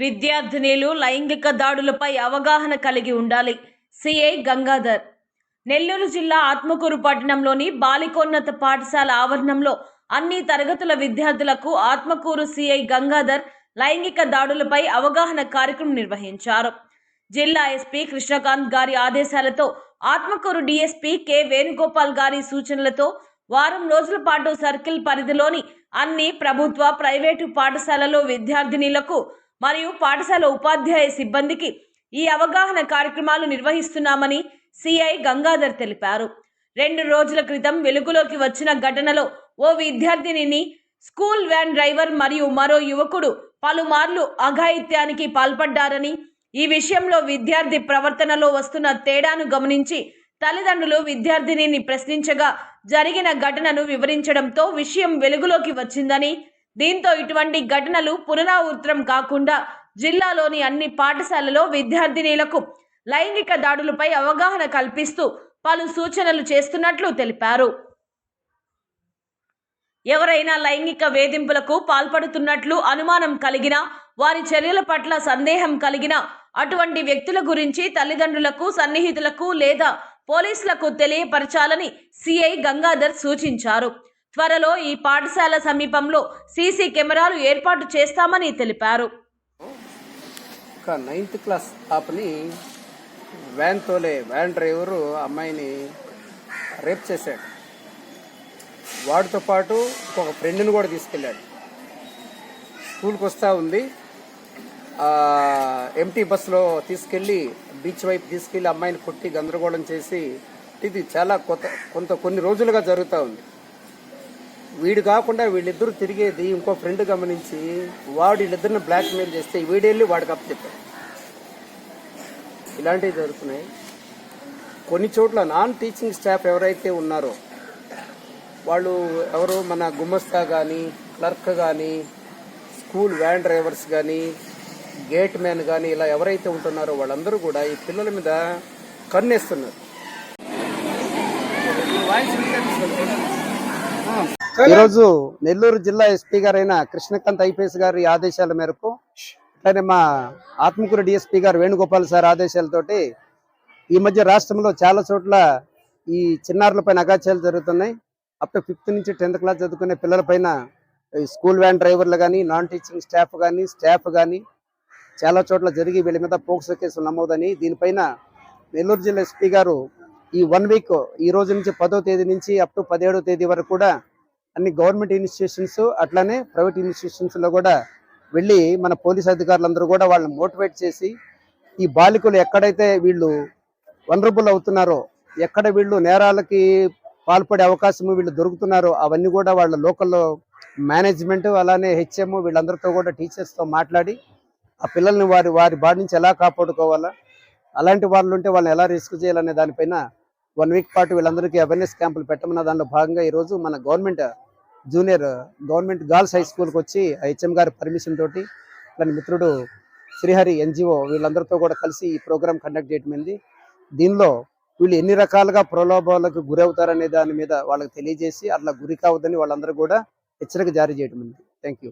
విద్యార్థినిలు లైంగిక దాడులపై అవగాహన కలిగి ఉండాలి. సిఐ గంగాధర్. నెల్లూరు జిల్లా ఆత్మకూరు పట్టణంలోని బాలికోన్నత పాఠశాల ఆవరణంలో అన్ని తరగతుల విద్యార్థులకు ఆత్మకూరు సిఐ గంగాధర్ లైంగిక దాడులపై అవగాహన కార్యక్రమం నిర్వహించారు. జిల్లా ఎస్పీ కృష్ణకాంత్ గారి ఆదేశాలతో ఆత్మకూరు డీఎస్పీ కె వేణుగోపాల్ గారి సూచనలతో వారం రోజుల పాటు సర్కిల్ పరిధిలోని అన్ని ప్రభుత్వ ప్రైవేటు పాఠశాలలో విద్యార్థినిలకు మరియు పాఠశాల ఉపాధ్యాయ సిబ్బందికి ఈ అవగాహన కార్యక్రమాలు నిర్వహిస్తున్నామని సిఐ గంగాధర్ తెలిపారు. రెండు రోజుల క్రితం వెలుగులోకి వచ్చిన ఘటనలో ఓ విద్యార్థినిని స్కూల్ వ్యాన్ డ్రైవర్ మరియు మరో యువకుడు పలుమార్లు అఘాయిత్యానికి పాల్పడ్డారని ఈ విషయంలో విద్యార్థి ప్రవర్తనలో వస్తున్న తేడాను గమనించి తల్లిదండ్రులు విద్యార్థినిని ప్రశ్నించగా జరిగిన ఘటనను వివరించడంతో విషయం వెలుగులోకి వచ్చిందని దీంతో ఇటువంటి ఘటనలు పునరావృతం కాకుండా జిల్లాలోని అన్ని పాఠశాలలో విద్యార్థినీలకు లైంగిక దాడులపై అవగాహన కల్పిస్తూ పలు సూచనలు చేస్తున్నట్లు తెలిపారు. ఎవరైనా లైంగిక వేధింపులకు పాల్పడుతున్నట్లు అనుమానం కలిగినా వారి చర్యల పట్ల సందేహం కలిగిన అటువంటి వ్యక్తుల గురించి తల్లిదండ్రులకు సన్నిహితులకు లేదా పోలీసులకు తెలియపరచాలని సిఐ గంగాధర్ సూచించారు. త్వరలో ఈ పాఠశాల సమీపంలో సీసీ కెమెరాలు ఏర్పాటు చేస్తామని తెలిపారు. ఒక నైన్త్ క్లాస్ పాపని వ్యాన్ తోలే వ్యాన్ డ్రైవరు అమ్మాయిని రేప్ చేశాడు. వాడితో పాటు ఒక ఫ్రెండ్ని కూడా తీసుకెళ్ళాడు. స్కూల్కి వస్తూ ఉంది. ఎంటీ బస్సులో తీసుకెళ్ళి బీచ్ వైపు తీసుకెళ్ళి అమ్మాయిని కొట్టి గందరగోళం చేసి ఇది చాలా కొత్త కొంత కొన్ని రోజులుగా జరుగుతూ ఉంది. వీడు కాకుండా వీళ్ళిద్దరూ తిరిగేది ఇంకో ఫ్రెండ్ గమనించి వాడు వీళ్ళిద్దరిని బ్లాక్మెయిల్ చేస్తే వీడెళ్ళి వాడికి అప్పు చెప్పాడు ఇలాంటివి జరుగుతున్నాయి. కొన్ని చోట్ల నాన్ టీచింగ్ స్టాఫ్ ఎవరైతే ఉన్నారో వాళ్ళు ఎవరు మన గుమస్తా కానీ క్లర్క్ కానీ స్కూల్ వ్యాన్ డ్రైవర్స్ కానీ గేట్ మ్యాన్ కానీ ఇలా ఎవరైతే ఉంటున్నారో వాళ్ళందరూ కూడా ఈ పిల్లల మీద కన్నేస్తున్నారు. ఈరోజు నెల్లూరు జిల్లా ఎస్పీ గారైన కృష్ణకాంత్ ఐపీఎస్ గారి ఆదేశాల మేరకు అట్లానే మా ఆత్మకూరు డిఎస్పీ గారు వేణుగోపాల్ సార్ ఆదేశాలతోటి ఈ మధ్య రాష్ట్రంలో చాలా చోట్ల ఈ చిన్నారులపైన అగాచాలు జరుగుతున్నాయి. అప్ టు ఫిఫ్త్ నుంచి టెన్త్ క్లాస్ చదువుకునే పిల్లలపైన ఈ స్కూల్ వ్యాన్ డ్రైవర్లు కానీ నాన్ టీచింగ్ స్టాఫ్ కానీ స్టాఫ్ కానీ చాలా చోట్ల జరిగి వీళ్ళ మీద పోక్సో కేసులు నమోదని దీనిపైన నెల్లూరు జిల్లా ఎస్పీ గారు ఈ వన్ వీక్ ఈ రోజు నుంచి పదో తేదీ నుంచి అప్ టు పదిహేడో తేదీ వరకు కూడా అన్ని గవర్నమెంట్ ఇన్స్టిట్యూషన్స్ అట్లానే ప్రైవేట్ ఇన్స్టిట్యూషన్స్లో కూడా వెళ్ళి మన పోలీస్ అధికారులందరూ కూడా వాళ్ళని మోటివేట్ చేసి ఈ బాలికలు ఎక్కడైతే వీళ్ళు వనరబుల్ అవుతున్నారో ఎక్కడ వీళ్ళు నేరాలకి పాల్పడే అవకాశం వీళ్ళు దొరుకుతున్నారో అవన్నీ కూడా వాళ్ళ లోకల్లో మేనేజ్మెంట్ అలానే హెచ్ఎం వీళ్ళందరితో కూడా టీచర్స్తో మాట్లాడి ఆ పిల్లల్ని వారి వారి బాడి నుంచి ఎలా కాపాడుకోవాలా అలాంటి వాళ్ళు ఉంటే వాళ్ళని ఎలా రిస్క్ చేయాలనే దానిపైన వన్ వీక్ పాటు వీళ్ళందరికీ అవేర్నెస్ క్యాంపులు పెట్టమన్న దానిలో భాగంగా ఈరోజు మన government junior government girls high స్కూల్కి వచ్చి హెచ్ఎం గారి పర్మిషన్ తోటి దాని మిత్రుడు శ్రీహరి ఎన్జిఓ వీళ్ళందరితో కూడా కలిసి ఈ ప్రోగ్రాం కండక్ట్ చేయటమైంది దీనిలో వీళ్ళు ఎన్ని రకాలుగా ప్రలోభాలకు గురవుతారనే దాని మీద వాళ్ళకి తెలియజేసి అట్లా గురి కావద్దని వాళ్ళందరూ కూడా హెచ్చరిక జారీ చేయటం థ్యాంక్ యూ.